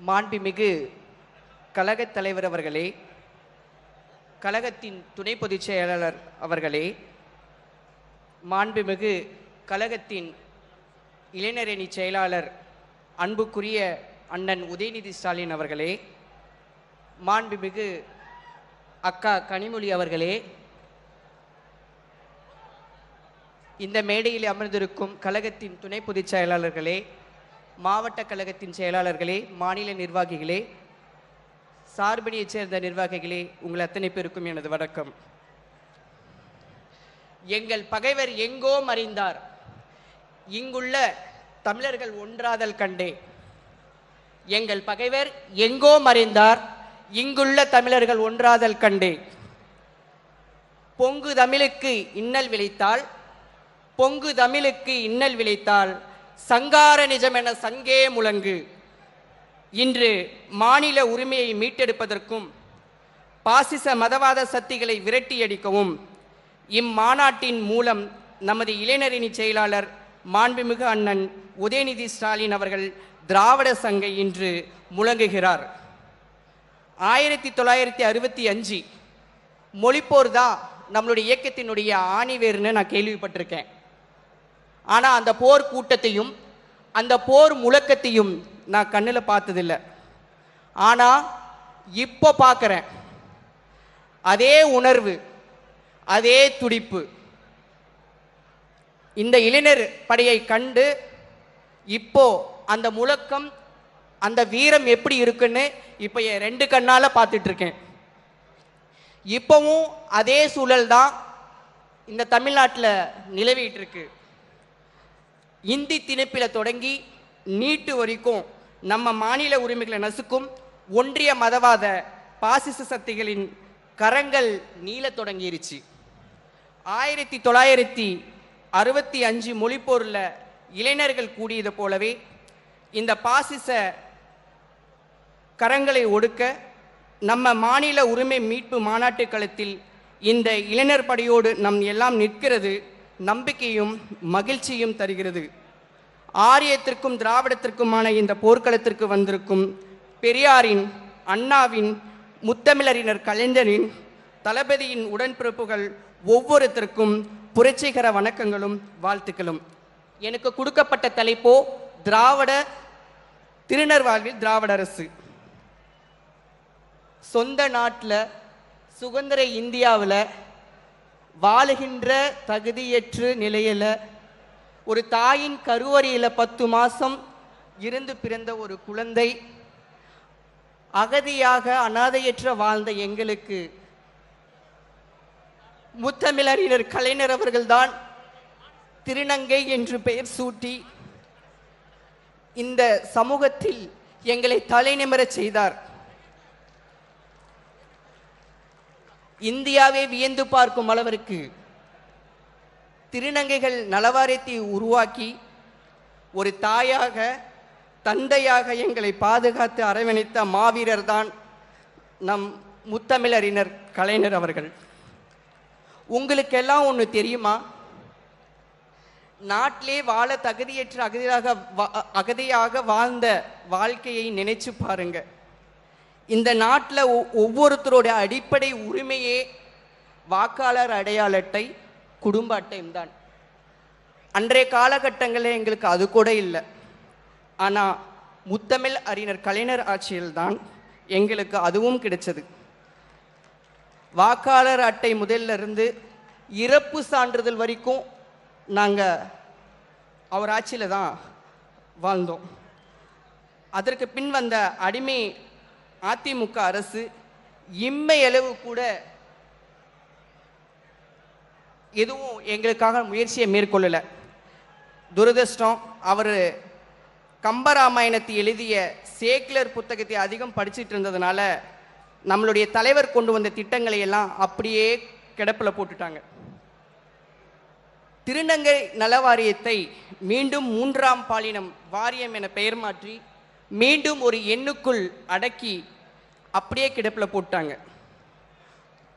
மாண்புமிகு கழகத் தலைவர் அவர்களே கழகத்தின் துணை பொதுச் செயலாளர் அவர்களே மாண்புமிகு கழகத்தின் இளைஞரணி செயலாளர் அன்புக்குரிய அண்ணன் உதயநிதி ஸ்டாலின் அவர்களே மாண்புமிகு அக்கா கனிமொழி அவர்களே இந்த மேடையில் அமர்ந்திருக்கும் கழகத்தின் துணை பொதுச் செயலாளர்களே மாவட்ட கழகத்தின் செயலாளர்களே மாநில நிர்வாகிகளே சார்பணியைச் சேர்ந்த நிர்வாகிகளே உங்கள் அத்தனை பேருக்கும் எனது வணக்கம். எங்கள் பகைவர் எங்கோ மறைந்தார். இங்குள்ள தமிழர்கள் ஒன்றாதல் கண்டே. எங்கள் பகைவர் எங்கோ மறைந்தார். இங்குள்ள தமிழர்கள் ஒன்றாதல் கண்டே. பொங்கு தமிழுக்கு இன்னல் விளைத்தால் பொங்கு தமிழுக்கு இன்னல் விளைத்தால் சங்கார நிஜமென சங்கே முழங்கு. இன்று மாநில உரிமையை மீட்டெடுப்பதற்கும் பாசிச மதவாத சக்திகளை விரட்டியடிக்கவும் இம்மாநாட்டின் மூலம் நமது இளைஞரணி செயலாளர் மாண்புமிகு அண்ணன் உதயநிதி ஸ்டாலின் அவர்கள் திராவிட சங்கை இன்று முழங்குகிறார். ஆயிரத்தி தொள்ளாயிரத்தி அறுபத்தி அஞ்சு மொழிப்போர் தான் நம்மளுடைய இயக்கத்தினுடைய ஆணிவேர்னு நான் கேள்விப்பட்டிருக்கேன். ஆனால் அந்த போர் கூட்டத்தையும் அந்த போர் முழக்கத்தையும் நான் கண்ணில் பார்த்ததில்ல. ஆனால் இப்போ பார்க்குறேன் அதே உணர்வு அதே துடிப்பு. இந்த இளைஞர் படையை கண்டு இப்போ அந்த முழக்கம் அந்த வீரம் எப்படி இருக்குன்னு இப்போ என் ரெண்டு கண்ணால் பார்த்துட்ருக்கேன். இப்போவும் அதே சூழல் தான் இந்த தமிழ்நாட்டில் நிலவிட்டு இருக்கு இந்தி திணிப்பில் தொடங்கி நீட்டு வரைக்கும் நம்ம மாநில உரிமைகளை நசுக்கும் ஒன்றிய மதவாத பாசிச சக்திகளின் கரங்கள் நீளத் தொடங்கிருச்சு. ஆயிரத்தி தொள்ளாயிரத்தி அறுபத்தி அஞ்சு மொழிப்போரில் இளைஞர்கள் கூடியது போலவே இந்த பாசிச கரங்களை ஒடுக்க நம்ம மாநில உரிமை மீட்பு மாநாட்டு களத்தில் இந்த இளைஞர் படையோடு நம் எல்லாம் நிற்கிறது நம்பிக்கையும் மகிழ்ச்சியும் தருகிறது. ஆரியத்திற்கும் திராவிடத்திற்குமான இந்த போர்க்களத்திற்கு வந்திருக்கும் பெரியாரின் அண்ணாவின் முத்தமிழறிஞர் கலைஞரின் தளபதியின் உடன்பிறப்புகள் ஒவ்வொருத்தருக்கும் புரட்சிகர வணக்கங்களும் வாழ்த்துக்களும். எனக்கு கொடுக்கப்பட்ட தலைப்போ திராவிட திருநர்வாழ்வில் திராவிட அரசு. சொந்த நாட்டில் சுதந்திர இந்தியாவில் வாழுகின்ற தகுதியற்று நிலையில் ஒரு தாயின் கருவறையில் பத்து மாதம் இருந்து பிறந்த ஒரு குழந்தை அகதியாக அனாதையற்ற வாழ்ந்த எங்களுக்கு முத்தமிழறிஞர் கலைஞர் அவர்கள்தான் திருநங்கை என்று பெயர் சூட்டி இந்த சமூகத்தில் எங்களை தலைநிமிரச் செய்தார். இந்தியாவே வியந்து பார்க்கும் அளவிற்கு திருநங்கைகள் நலவாரியத்தை உருவாக்கி ஒரு தாயாக தந்தையாக எங்களை பாதுகாத்து அரவணைத்த மாவீரர் தான் நம் முத்தமிழறிஞர் கலைஞர் அவர்கள். உங்களுக்கெல்லாம் ஒன்று தெரியுமா? நாட்டிலே வாழ தகுதியற்ற அகதியாக வா- அகதியாக வாழ்ந்த வாழ்க்கையை நினைச்சு பாருங்கள் இந்த நாட்டில் ஒவ்வொருத்தருடைய அடிப்படை உரிமையே வாக்காளர் அடையாள அட்டை குடும்ப அட்டையும் தான். அன்றைய காலகட்டங்களில் எங்களுக்கு அது கூட இல்லை. ஆனால் முத்தமிழ் அறிஞர் கலைஞர் ஆட்சியில்தான் எங்களுக்கு அதுவும் கிடைச்சது. வாக்காளர் அட்டை முதல்ல இருந்து இறப்பு சான்றிதழ் வரைக்கும் நாங்கள் அவர் ஆட்சியில் தான் வாழ்ந்தோம். அதற்கு பின் வந்த அடிமை அதிமுக அரசு இம்மையளவு கூட எதுவும் எங்களுக்காக முயற்சியை மேற்கொள்ளலை. துரதிருஷ்டம் அவர் கம்பராமாயணத்தை எழுதிய சேக்லர் புத்தகத்தை அதிகம் படிச்சுட்டு இருந்ததுனால நம்மளுடைய தலைவர் கொண்டு வந்த திட்டங்களை எல்லாம் அப்படியே கிடப்பில் போட்டுட்டாங்க. திருநங்கை நல வாரியத்தை மீண்டும் மூன்றாம் பாலினம் வாரியம் என பெயர் மாற்றி மீண்டும் ஒரு எண்ணுக்குள் அடக்கி அப்படியே கிடப்பில் போட்டாங்க.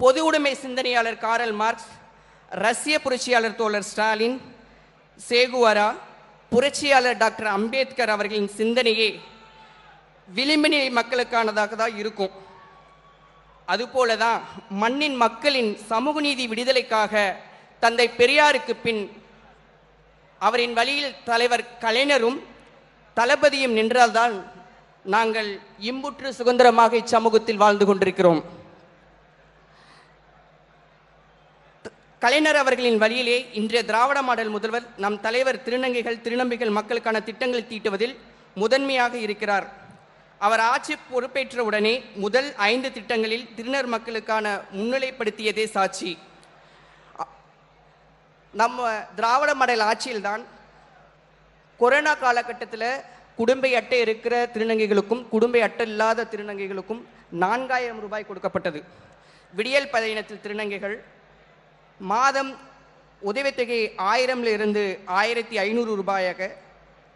பொது உடைமை சிந்தனையாளர் காரல் மார்க்ஸ் ரஷ்ய புரட்சியாளர் தோழர் ஸ்டாலின் சேகுவாரா புரட்சியாளர் டாக்டர் அம்பேத்கர் அவர்களின் சிந்தனையே விளிம்பு நிலை மக்களுக்கானதாக தான் இருக்கும். அதுபோல தான் மண்ணின் மக்களின் சமூக நீதி விடுதலைக்காக தந்தை பெரியாருக்கு பின் அவரின் வழியில் தலைவர் கலைஞரும் தளபதியும் நின்றால்தான் நாங்கள் இம்புற்று சுதந்திரமாக இச்சமூகத்தில் வாழ்ந்து கொண்டிருக்கிறோம். கலைஞர் அவர்களின் வழியிலே இன்றைய திராவிட மாடல் முதல்வர் நம் தலைவர் திருநங்கைகள் திருநம்பிகள் மக்களுக்கான திட்டங்களை தீட்டுவதில் முதன்மையாக இருக்கிறார். அவர் ஆட்சி பொறுப்பேற்ற உடனே முதல் ஐந்து திட்டங்களில் திருநர் மக்களுக்கான முன்னிலைப்படுத்தியதே சாட்சி. நம்ம திராவிட மாடல் ஆட்சியில்தான் கொரோனா காலகட்டத்தில் குடும்ப அட்டை இருக்கிற திருநங்கைகளுக்கும் குடும்ப அட்டை இல்லாத திருநங்கைகளுக்கும் நான்காயிரம் ரூபாய் கொடுக்கப்பட்டது. விடியல் பதையினத்தில் திருநங்கைகள் மாதம் உதவித்தொகை ஆயிரம்ல இருந்து ஆயிரத்தி ஐநூறு ரூபாயாக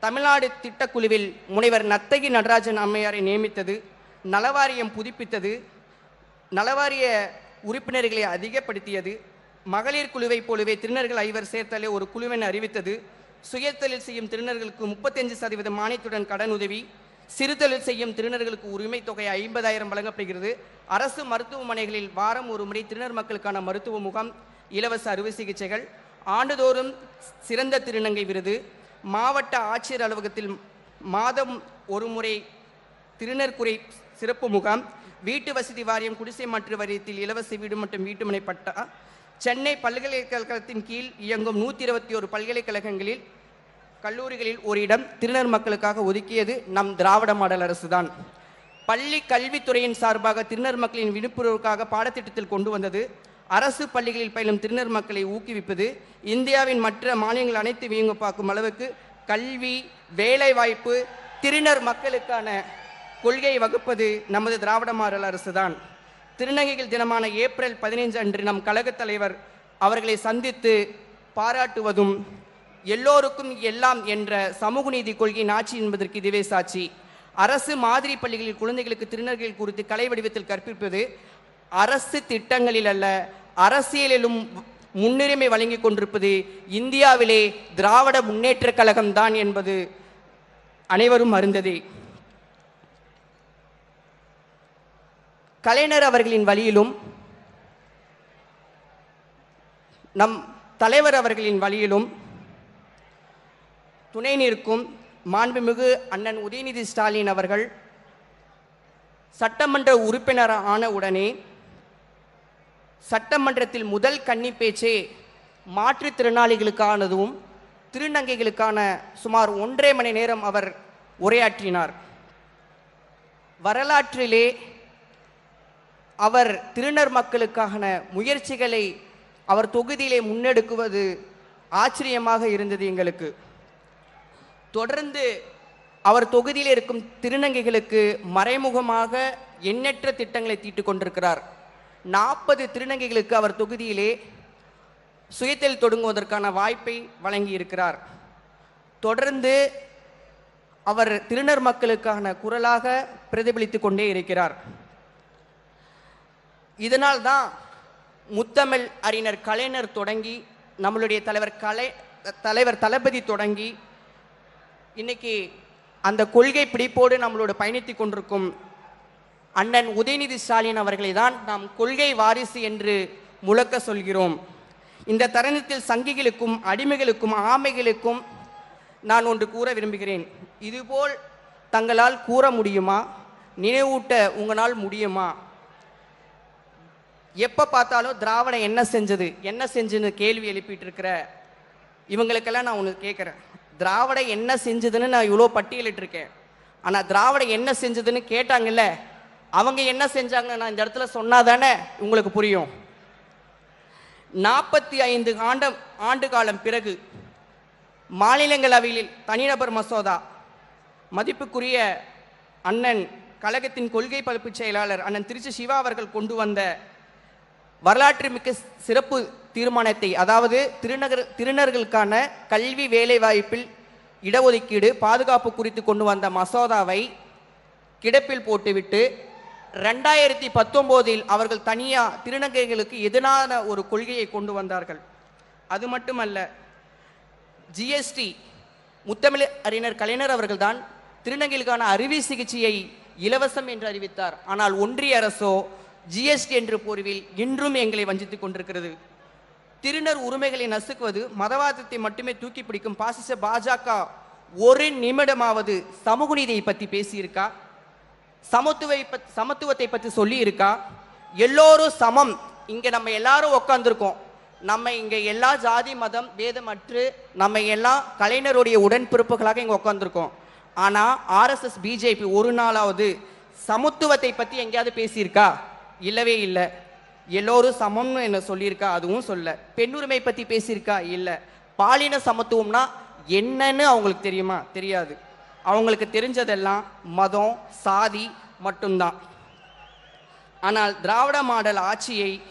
தமிழ்நாடு திட்டக்குழுவில் முனைவர் நத்தகி நடராஜன் அம்மையாரை நியமித்தது நலவாரியம் புதுப்பித்தது நலவாரிய உறுப்பினர்களை அதிகப்படுத்தியது மகளிர் குழுவைப் போலவே திருநர்கள் ஐவர் சேர்த்தாலே ஒரு குழுவென அறிவித்தது சுயத்தொழில் செய்யும் திருநர்களுக்கு முப்பத்தஞ்சு சதவீத மானியத்துடன் கடன் உதவி சிறுதொழில் செய்யும் திருநர்களுக்கு உரிமை தொகை ஐம்பதாயிரம் வழங்கப்படுகிறது. அரசு மருத்துவமனைகளில் வாரம் ஒரு முறை திருநர் மக்களுக்கான மருத்துவ முகாம் இலவச அறுவை சிகிச்சைகள் ஆண்டுதோறும் சிறந்த திருநங்கை விருது. மாவட்ட ஆட்சியர் அலுவலகத்தில் மாதம் ஒரு முறை திருநர்குறை சிறப்பு முகாம். வீட்டு வசதி வாரியம் குடிசை மாற்று வாரியத்தில் இலவச வீடு மற்றும் வீட்டுமனை பட்டா சென்னை பல்கலைக்கழகத்தின் கீழ் இயங்கும் நூற்றி இருபத்தி ஒரு பல்கலைக்கழகங்களில் கல்லூரிகளில் ஒரு இடம் திருநர் மக்களுக்காக ஒதுக்கியது நம் திராவிட மாடல் அரசுதான். பள்ளி கல்வித்துறையின் சார்பாக திருநர் மக்களின் விழிப்புணர்வுக்காக பாடத்திட்டத்தில் கொண்டு வந்தது அரசு பள்ளிகளில் பயிலும் திருநர் மக்களை ஊக்குவிப்பது இந்தியாவின் மற்ற மாநிலங்கள் அனைத்து வியங்க பார்க்கும் அளவுக்கு கல்வி வேலைவாய்ப்பு திருநர் மக்களுக்கான கொள்கையை வகுப்பது நமது திராவிட மாடல் அரசுதான். திருநங்கைகள் தினமான ஏப்ரல் பதினைஞ்சு அன்று நம் கழகத் தலைவர் அவர்களை சந்தித்து பாராட்டுவதும் எல்லோருக்கும் எல்லாம் என்ற சமூக நீதி கொள்கையின் ஆட்சி என்பதற்கு இதுவே சாட்சி. அரசு மாதிரி பள்ளிகளில் குழந்தைகளுக்கு திருநர்கள் குறித்து கலை வடிவத்தில் கற்பிப்பது அரசு திட்டங்களில் அல்ல அரசியலிலும் முன்னுரிமை வழங்கி கொண்டிருப்பது இந்தியாவிலே திராவிட முன்னேற்றக் கழகம்தான் என்பது அனைவரும் அறிந்ததே. கலைஞர் அவர்களின் வழியிலும் நம் தலைவர் அவர்களின் வழியிலும் துணை நிற்கும் மாண்புமிகு அண்ணன் உதயநிதி ஸ்டாலின் அவர்கள் சட்டமன்ற உறுப்பினர் ஆன உடனே சட்டமன்றத்தில் முதல் கன்னி பேச்சே மாற்றுத்திறனாளிகளுக்கானதும் திருநங்கைகளுக்கான சுமார் ஒன்றரை மணி நேரம் அவர் உரையாற்றினார். வரலாற்றிலே அவர் திருநர் மக்களுக்கான முயற்சிகளை அவர் தொகுதியிலே முன்னெடுக்குவது ஆச்சரியமாக இருந்தது எங்களுக்கு. தொடர்ந்து அவர் தொகுதியில் இருக்கும் திருநங்கைகளுக்கு மறைமுகமாக எண்ணற்ற திட்டங்களை தீட்டிக் கொண்டிருக்கிறார். நாற்பது திருநங்கைகளுக்கு அவர் தொகுதியிலே சுயத்தில் தொடங்குவதற்கான வாய்ப்பை வழங்கியிருக்கிறார். தொடர்ந்து அவர் திருநர் மக்களுக்கான குரலாக பிரதிபலித்து கொண்டே இருக்கிறார். இதனால் தான் முத்தமிழ் அறிஞர் கலைஞர் தொடங்கி நம்மளுடைய தலைவர் கலை தலைவர் தளபதி தொடங்கி இன்னைக்கு அந்த கொள்கை பிடிப்போடு நம்மளோட பயணித்து கொண்டிருக்கும் அண்ணன் உதயநிதி ஸ்டாலின் அவர்களை தான் நாம் கொள்கை வாரிசு என்று முழக்க சொல்கிறோம். இந்த தருணத்தில் சங்கிகளுக்கும் அடிமைகளுக்கும் ஆமைகளுக்கும் நான் ஒன்று கூற விரும்புகிறேன். இதுபோல் தங்களால் கூற முடியுமா? நினைவூட்ட உங்களால் முடியுமா? எப்போ பார்த்தாலும் திராவிடம் என்ன செஞ்சது? என்ன செஞ்சுன்னு கேள்வி எழுப்பிட்டு இருக்கிற இவங்களுக்கெல்லாம் நான் ஒன்று கேட்குறேன். திராவிடம் என்ன செஞ்சதுன்னு நான் இவ்வளோ பட்டியலிட்டிருக்கேன். ஆனால் திராவிடம் என்ன செஞ்சதுன்னு கேட்டாங்கல்ல அவங்க என்ன செஞ்சாங்கன்னு நான் இந்த இடத்துல சொன்னால் தானே உங்களுக்கு புரியும். நாற்பத்தி ஐந்து ஆண்ட ஆண்டு காலம் பிறகு மாநிலங்களவையில் தனிநபர் மசோதா மதிப்புக்குரிய அண்ணன் கழகத்தின் கொள்கை பரப்பு செயலாளர் அண்ணன் திருச்சி சிவா அவர்கள் கொண்டு வந்த வரலாற்று மிக்க சிறப்பு தீர்மானத்தை அதாவது திருநகர் திருநர்களுக்கான கல்வி வேலைவாய்ப்பில் இடஒதுக்கீடு பாதுகாப்பு குறித்து கொண்டு வந்த மசோதாவை கிடப்பில் போட்டுவிட்டு ரெண்டாயிரத்தி பத்தொம்போதில் அவர்கள் தனியாக திருநங்கைகளுக்கு எதிரான ஒரு கொள்கையை கொண்டு வந்தார்கள். அது மட்டுமல்ல ஜிஎஸ்டி முத்தமிழ் அறிஞர் கலைஞர் அவர்கள்தான் திருநங்கைகளுக்கான அறுவை சிகிச்சையை இலவசம் என்று அறிவித்தார். ஆனால் ஒன்றிய அரசோ ஜிஎஸ்டி என்ற போர்வில் இன்றும் எங்களை வஞ்சித்துக் கொண்டிருக்கிறது. திருநர் உரிமைகளை நசுக்குவது மதவாதத்தை மட்டுமே தூக்கி பிடிக்கும் பாசிச பாஜக ஒரு நிமிடமாவது சமூக நீதியை பற்றி பேசியிருக்கா? சமத்துவ பத்- சமத்துவத்தை பற்றி சொல்லி இருக்கா எல்லோரும் சமம். இங்கே நம்ம எல்லாரும் உட்காந்துருக்கோம் நம்ம இங்கே எல்லா ஜாதி மதம் பேதமற்று நம்ம எல்லாம் கலைஞருடைய உடன்பிறப்புகளாக இங்கே உட்காந்துருக்கோம் ஆனால் ஆர்எஸ்எஸ் பிஜேபி ஒரு நாளாவது சமத்துவத்தை பற்றி எங்கேயாவது பேசியிருக்கா? இல்லவே இல்லை. எல்லோரும் சமம்னு என்ன சொல்லியிருக்கா அதுவும் சொல்ல. பெண்ணுரிமை பற்றி பேசியிருக்கா? இல்லை. பாலின சமத்துவம்னா என்னன்னு அவங்களுக்கு தெரியுமா? தெரியாது. அவங்களுக்கு தெரிஞ்சதெல்லாம் மதம் சாதி மட்டும்தான். ஆனால் திராவிட மாடல் ஆட்சியை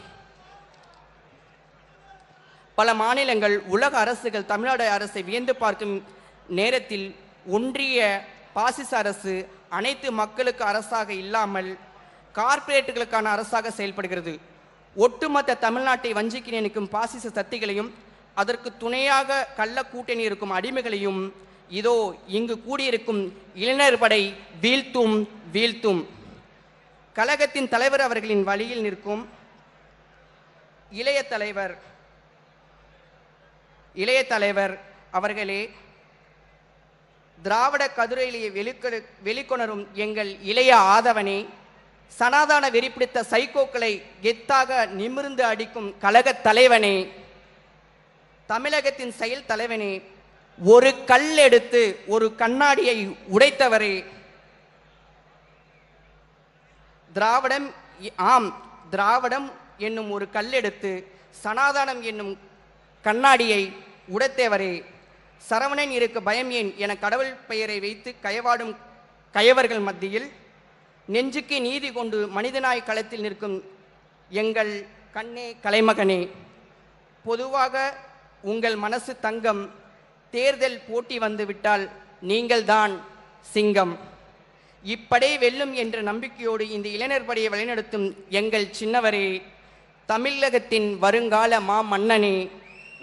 பல மாநிலங்கள் உலக அரசுகள் தமிழ்நாடு அரசை வியந்து பார்க்கும் நேரத்தில் ஒன்றிய பாசிச அரசு அனைத்து மக்களுக்கு அரசாக இல்லாமல் கார்ப்பரேட்டுகளுக்கான அரசாக செயல்படுகிறது. ஒட்டுமொத்த தமிழ்நாட்டை வஞ்சிக்க நினைக்கும் பாசிச சக்திகளையும் அதற்கு துணையாக கள்ள கூட்டணி இருக்கும் அடிமைகளையும் இதோ இங்கு கூடியிருக்கும் இளைஞர் படை வீழ்த்தும் வீழ்த்தும். கழகத்தின் தலைவர் அவர்களின் வழியில் நிற்கும் இளைய தலைவர் இளைய தலைவர் அவர்களே திராவிட கதிரையிலேயே வெளிக்கொணரும் எங்கள் இளைய ஆதவனே சனாதான வெறி பிடித்த சைக்கோக்களை கெத்தாக நிமிர்ந்து அடிக்கும் கழக தலைவனே தமிழகத்தின் செயல் தலைவனே ஒரு கல் எடுத்து ஒரு கண்ணாடியை உடைத்தவரே. திராவிடம் ஆம் திராவிடம் என்னும் ஒரு கல்லெடுத்து சனாதானம் என்னும் கண்ணாடியை உடைத்தவரே. சரவணன் இருக்க பயம் ஏன்? என கடவுள் பெயரை வைத்து கயவாடும் கயவர்கள் மத்தியில் நெஞ்சுக்கு நீதி கொண்டு மனிதனாய் களத்தில் நிற்கும் எங்கள் கண்ணே கலைமகனே பொதுவாக உங்கள் மனசு தங்கம் தேர்தல் போட்டி வந்துவிட்டால் நீங்கள்தான் சிங்கம். இப்படை வெல்லும் என்ற நம்பிக்கையோடு இந்த இளைஞர் படையை வழிநடத்தும் எங்கள் சின்னவரே தமிழகத்தின் வருங்கால மா மன்னனே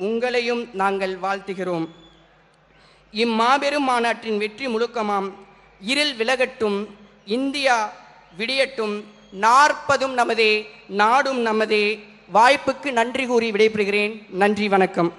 உங்களையும் நாங்கள் வாழ்த்துகிறோம். இம்மாபெரும் மாநாட்டின் வெற்றி முழுக்கமாம் இருள் விலகட்டும் இந்தியா விடியட்டும் நாற்பதும் நமதே நாடும் நமதே. வாய்ப்புக்கு நன்றி கூறி விடைபெறுகிறேன். நன்றி வணக்கம்.